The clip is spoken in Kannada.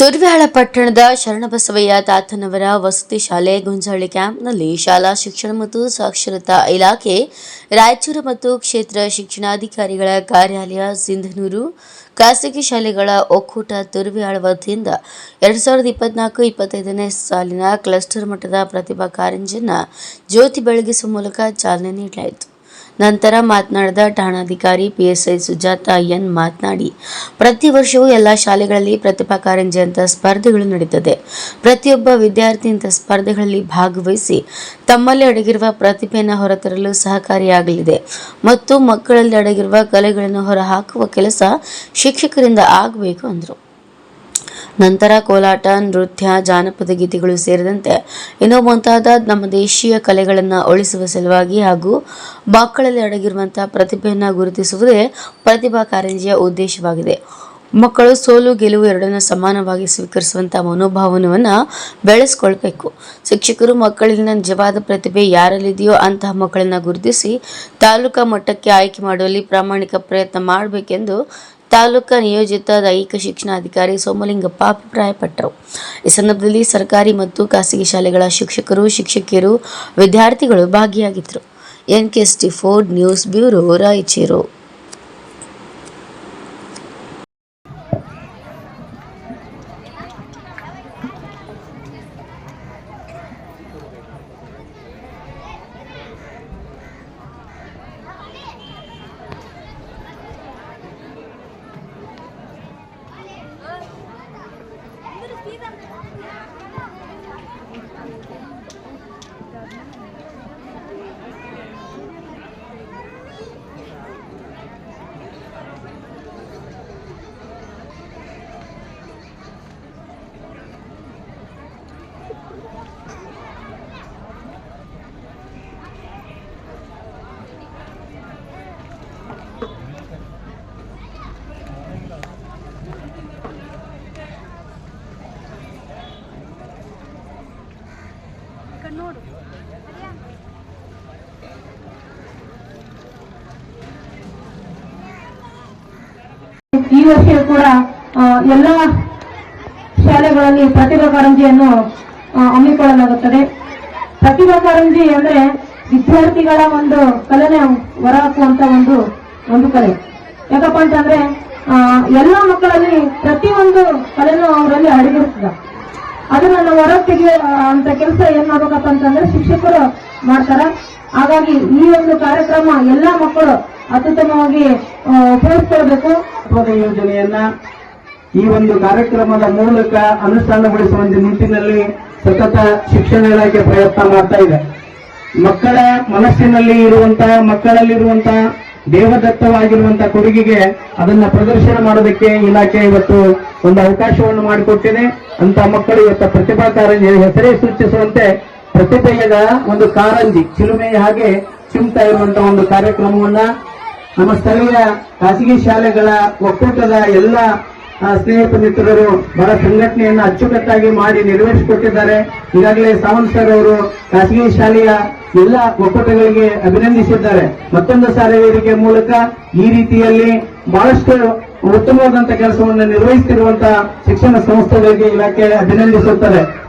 ತುರ್ವ್ಯಾಳ ಪಟ್ಟಣದ ಶರಣಬಸವಯ್ಯ ತಾತನವರ ವಸತಿ ಶಾಲೆ ಗುಂಜಾಳಿ ಕ್ಯಾಂಪ್ನಲ್ಲಿ ಶಾಲಾ ಶಿಕ್ಷಣ ಮತ್ತು ಸಾಕ್ಷರತಾ ಇಲಾಖೆ, ರಾಯಚೂರು ಮತ್ತು ಕ್ಷೇತ್ರ ಶಿಕ್ಷಣಾಧಿಕಾರಿಗಳ ಕಾರ್ಯಾಲಯ, ಸಿಂಧನೂರು ಖಾಸಗಿ ಶಾಲೆಗಳ ಒಕ್ಕೂಟ ತುರ್ವಿಹಾಳ ವತಿಯಿಂದ ಎರಡು ಸಾವಿರದ ಇಪ್ಪತ್ನಾಲ್ಕು ಇಪ್ಪತ್ತೈದನೇ ಸಾಲಿನ ಕ್ಲಸ್ಟರ್ ಮಟ್ಟದ ಪ್ರತಿಭಾ ಕಾರಂಜಿಯನ್ನು ಜ್ಯೋತಿ ಬೆಳಗಿಸುವ ಮೂಲಕ ಚಾಲನೆ ನೀಡಲಾಯಿತು. ನಂತರ ಮಾತನಾಡಿದ ಠಾಣಾಧಿಕಾರಿ ಪಿಎಸ್ಐ ಸುಜಾತ ಎನ್ ಮಾತನಾಡಿ, ಪ್ರತಿ ವರ್ಷವೂ ಎಲ್ಲ ಶಾಲೆಗಳಲ್ಲಿ ಪ್ರತಿಭಾ ಕಾರಂಜಿ ಅಂತ ಸ್ಪರ್ಧೆಗಳು ನಡೀತದೆ ಪ್ರತಿಯೊಬ್ಬ ವಿದ್ಯಾರ್ಥಿ ಇಂಥ ಸ್ಪರ್ಧೆಗಳಲ್ಲಿ ಭಾಗವಹಿಸಿ ತಮ್ಮಲ್ಲಿ ಅಡಗಿರುವ ಪ್ರತಿಭೆಯನ್ನು ಹೊರತರಲು ಸಹಕಾರಿಯಾಗಲಿದೆ ಮತ್ತು ಮಕ್ಕಳಲ್ಲಿ ಅಡಗಿರುವ ಕಲೆಗಳನ್ನು ಹೊರಹಾಕುವ ಕೆಲಸ ಶಿಕ್ಷಕರಿಂದ ಆಗಬೇಕು ಅಂದರು. ನಂತರ ಕೋಲಾಟ, ನೃತ್ಯ, ಜಾನಪದ ಗೀತೆಗಳು ಸೇರಿದಂತೆ ಇನ್ನೂ ಮುಂತಾದ ನಮ್ಮ ದೇಶೀಯ ಕಲೆಗಳನ್ನು ಉಳಿಸುವ ಸಲುವಾಗಿ ಹಾಗೂ ಮಕ್ಕಳಲ್ಲಿ ಅಡಗಿರುವಂತಹ ಪ್ರತಿಭೆಯನ್ನು ಗುರುತಿಸುವುದೇ ಪ್ರತಿಭಾ ಕಾರಂಜಿಯ ಉದ್ದೇಶವಾಗಿದೆ. ಮಕ್ಕಳು ಸೋಲು, ಗೆಲುವು ಎರಡನ್ನು ಸಮಾನವಾಗಿ ಸ್ವೀಕರಿಸುವಂಥ ಮನೋಭಾವನವನ್ನು ಬೆಳೆಸ್ಕೊಳ್ಬೇಕು. ಶಿಕ್ಷಕರು ಮಕ್ಕಳಲ್ಲಿನ ನಿಜವಾದ ಪ್ರತಿಭೆ ಯಾರಲ್ಲಿದೆಯೋ ಅಂತಹ ಮಕ್ಕಳನ್ನು ಗುರುತಿಸಿ ತಾಲೂಕಾ ಮಟ್ಟಕ್ಕೆ ಆಯ್ಕೆ ಮಾಡುವಲ್ಲಿ ಪ್ರಾಮಾಣಿಕ ಪ್ರಯತ್ನ ಮಾಡಬೇಕೆಂದು ತಾಲೂಕಾ ನಿಯೋಜಿತ ದೈಹಿಕ ಶಿಕ್ಷಣಾಧಿಕಾರಿ ಸೋಮಲಿಂಗಪ್ಪ ಅಭಿಪ್ರಾಯಪಟ್ಟರು. ಈ ಸಂದರ್ಭದಲ್ಲಿ ಸರ್ಕಾರಿ ಮತ್ತು ಖಾಸಗಿ ಶಾಲೆಗಳ ಶಿಕ್ಷಕರು, ಶಿಕ್ಷಕಿಯರು, ವಿದ್ಯಾರ್ಥಿಗಳು ಭಾಗಿಯಾಗಿದ್ದರು. N K Ford news bureau Raichur. ಈ ವರ್ಷ ಕೂಡ ಎಲ್ಲ ಶಾಲೆಗಳಲ್ಲಿ ಪ್ರತಿಭಾ ಕಾರಂಜಿಯನ್ನು ಹಮ್ಮಿಕೊಳ್ಳಲಾಗುತ್ತದೆ. ಪ್ರತಿಭಾ ಕಾರಂಜಿ ಅಂದ್ರೆ ವಿದ್ಯಾರ್ಥಿಗಳ ಒಂದು ಕಲೆನ ಹೊರಹಾಕುವಂತ ಒಂದು ಒಂದು ಕಲೆ. ಯಾಕಪ್ಪ ಅಂತಂದ್ರೆ ಎಲ್ಲ ಮಕ್ಕಳಲ್ಲಿ ಪ್ರತಿಯೊಂದು ಕಲೆನೂ ಅವರಲ್ಲಿ ಅಡಗಿರುತ್ತದೆ. ಅದನ್ನ ಹೊರ ತೆಗೆಯ ಅಂತ ಕೆಲಸ ಏನ್ ಮಾಡ್ಬೇಕಪ್ಪ ಅಂತಂದ್ರೆ ಶಿಕ್ಷಕರು ಮಾಡ್ತಾರ. ಹಾಗಾಗಿ ಈ ಒಂದು ಕಾರ್ಯಕ್ರಮ ಎಲ್ಲಾ ಮಕ್ಕಳು ಅತ್ಯುತ್ತಮವಾಗಿ ಉಪಯೋಗಿಸ್ಕೊಳ್ಬೇಕು. ಯೋಜನೆಯನ್ನ ಈ ಒಂದು ಕಾರ್ಯಕ್ರಮದ ಮೂಲಕ ಅನುಷ್ಠಾನಗೊಳಿಸುವ ನಿಟ್ಟಿನಲ್ಲಿ ಸತತ ಶಿಕ್ಷಣ ಇಲಾಖೆ ಪ್ರಯತ್ನ ಮಾಡ್ತಾ ಇದೆ. ಮಕ್ಕಳ ಮನಸ್ಸಿನಲ್ಲಿ ಇರುವಂತ, ಮಕ್ಕಳಲ್ಲಿರುವಂತ, ದೇವದತ್ತವಾಗಿರುವಂತ ಕೊಡುಗೆಗೆ ಅದನ್ನ ಪ್ರದರ್ಶನ ಮಾಡೋದಕ್ಕೆ ಇಲಾಖೆ ಇವತ್ತು ಒಂದು ಅವಕಾಶವನ್ನು ಮಾಡಿಕೊಟ್ಟಿದೆ ಅಂತ ಮಕ್ಕಳು ಇವತ್ತು ಪ್ರತಿಭಾ ಕಾರಂಜಿ ಹೆಸರೇ ಸೂಚಿಸುವಂತೆ ಪ್ರತಿಭೆಯದ ಒಂದು ಕಾರಂಜಿ, ಚಿಲುಮೆಯ ಹಾಗೆ ಚಿಮ್ತಾ ಇರುವಂತಹ ಒಂದು ಕಾರ್ಯಕ್ರಮವನ್ನ ನಮ್ಮ ಸ್ಥಳೀಯ ಖಾಸಗಿ ಶಾಲೆಗಳ ಒಕ್ಕೂಟದ ಎಲ್ಲ ಸ್ನೇಹಿತ ಮಿತ್ರರು ಬಹಳ ಸಂಘಟನೆಯನ್ನ ಅಚ್ಚುಕಟ್ಟಾಗಿ ಮಾಡಿ ನಿರ್ವಹಿಸಿಕೊಟ್ಟಿದ್ದಾರೆ ಈಗಾಗಲೇ ಸಾವಂತ್ ಸರ್ ಅವರು ಖಾಸಗಿ ಶಾಲೆಯ ಎಲ್ಲ ಒಕ್ಕೂಟಗಳಿಗೆ ಅಭಿನಂದಿಸಿದ್ದಾರೆ. ಮತ್ತೊಂದು ಸಾರಿ ಮೂಲಕ ಈ ರೀತಿಯಲ್ಲಿ ಬಹಳಷ್ಟು ಉತ್ತಮವಾದಂತಹ ಕೆಲಸವನ್ನು ನಿರ್ವಹಿಸುತ್ತಿರುವಂತಹ ಶಿಕ್ಷಣ ಸಂಸ್ಥೆಗಳಿಗೆ ಇಲಾಖೆ ಅಭಿನಂದಿಸುತ್ತದೆ.